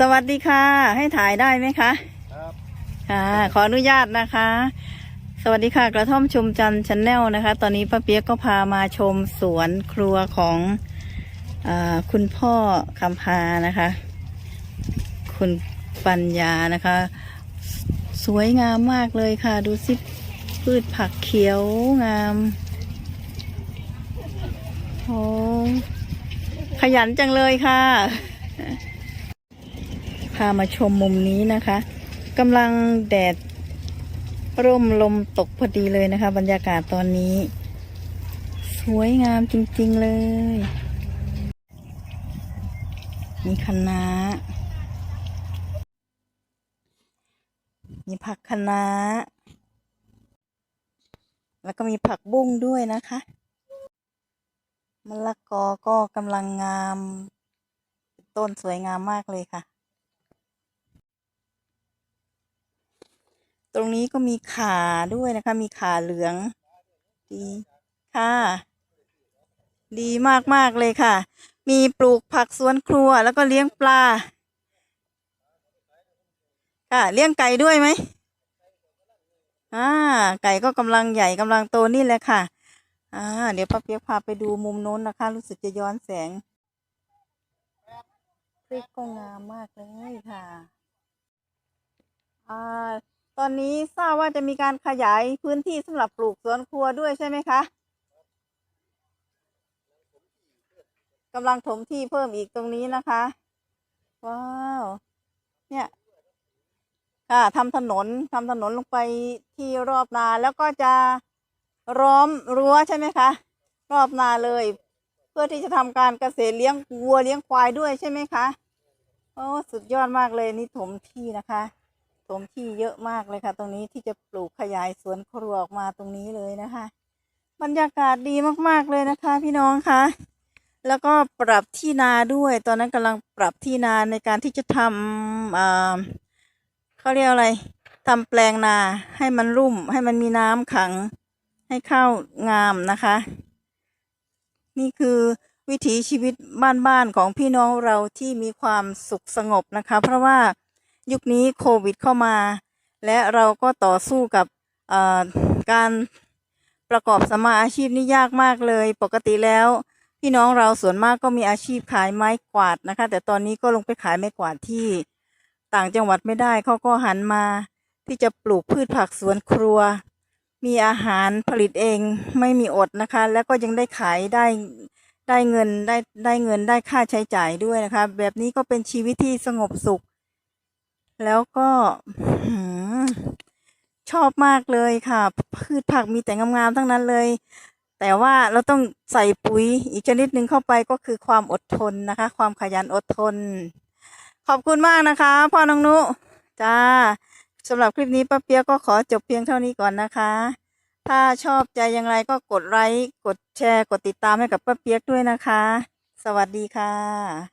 สวัสดีค่ะ ให้ถ่ายได้ไหมคะครับค่ะขออนุญาตนะคะ สวัสดีค่ะ กระท่อมชมจันทร์ชาแนลนะคะ ตอนนี้ป้าเปียกก็พามาชมสวนครัวของอาคุณพ่อคำพานะคะ คุณปัญญานะคะ สวยงามมากเลยค่ะ ดูสิพืชผักเขียวงามโอ้ขยันจังเลยค่ะพามาชมมุมนี้นะคะกำลังแดดร่มลมตกพอดีเลยนะคะ บรรยากาศตอนนี้ สวยงามจริงๆเลย มีคะน้ามีผักคะน้าแล้วก็มีผักบุ้งด้วยนะคะมะละกอก็กำลังงาม ต้นสวยงามมากเลยค่ะ ตรงนี้ก็มีขาด้วยนะคะ มีขาเหลือง ดีค่ะ ดีมากมากๆเลยค่ะ มีปลูกผักสวนครัวแล้วก็เลี้ยงปลา ค่ะเลี้ยงไก่ด้วยไหมอ่าไก่ก็กำลังใหญ่กำลังโตนี่แหละค่ะ อ่า เดี๋ยวป้าเปียกพาไปดูมุมโน้นนะคะ รู้สึกจะย้อนแสงพริกก็งามมากเลยค่ะ อ่า ตอนนี้ทราบว่าจะมีการขยายพื้นที่สำหรับปลูกสวนครัวด้วยใช่ไหมคะกำลังถมที่เพิ่มอีกตรงนี้นะคะ ว้าว เนี่ย ค่ะทำถนนทำถนนลงไปที่รอบนาแล้วก็จะล้อมรั้วใช่ไหมคะ รอบนาเลย เพื่อที่จะทำการเกษตรเลี้ยงวัวเลี้ยงควายด้วยใช่ไหมคะโอ้สุดยอดมากเลยนี่ถมที่นะคะ มที่เยอะมากเลยค่ะ ตรงนี้ที่จะปลูกขยายสวนครัวออกมาตรงนี้เลยนะคะ บรรยากาศดีมากๆเลยนะคะ พี่น้องคะแล้วก็ปรับที่นาด้วย ตอนนั้นกำลังปรับที่นาในการที่จะทำอ่าเขาเรียกอะไรทำแปลงนาให้มันรุ่ม ให้มันมีน้ำขัง ให้ข้าวงามนะคะ นี่คือวิถีชีวิตบ้านๆของพี่น้องเราที่มีความสุขสงบนะคะ เพราะว่า ยุคนี้โควิดเข้ามา และเราก็ต่อสู้กับการประกอบสมมาอาชีพนี่ยากมากเลย ปกติแล้ว พี่น้องเราส่วนมากก็มีอาชีพขายไม้กวาดนะคะ แต่ตอนนี้ก็ลงไปขายไม้กวาดที่ต่างจังหวัดไม่ได้เขาก็หันมาที่จะปลูกพืชผักสวนครัว มีอาหารผลิตเองไม่มีอดนะคะ แล้วก็ยังได้ขายได้ได้เงินได้ได้เงินได้ค่าใช้จ่ายด้วยนะคะ แบบนี้ก็เป็นชีวิตที่สงบสุข แล้วก็ชอบมากเลยค่ะ พืชผักมีแต่งามๆทั้งนั้นเลย แต่ว่าเราต้องใส่ปุ๋ยอีกชนิดหนึ่งเข้าไปก็คือความอดทนนะคะ ความขยันอดทน ขอบคุณมากนะคะ พ่อน้องนุจ้าสำหรับคลิปนี้ป้าเปียกก็ขอจบเพียงเท่านี้ก่อนนะคะ ถ้าชอบใจอย่างไรก็กดไลค์กดแชร์กดติดตามให้กับป้าเปียกด้วยนะคะ สวัสดีค่ะ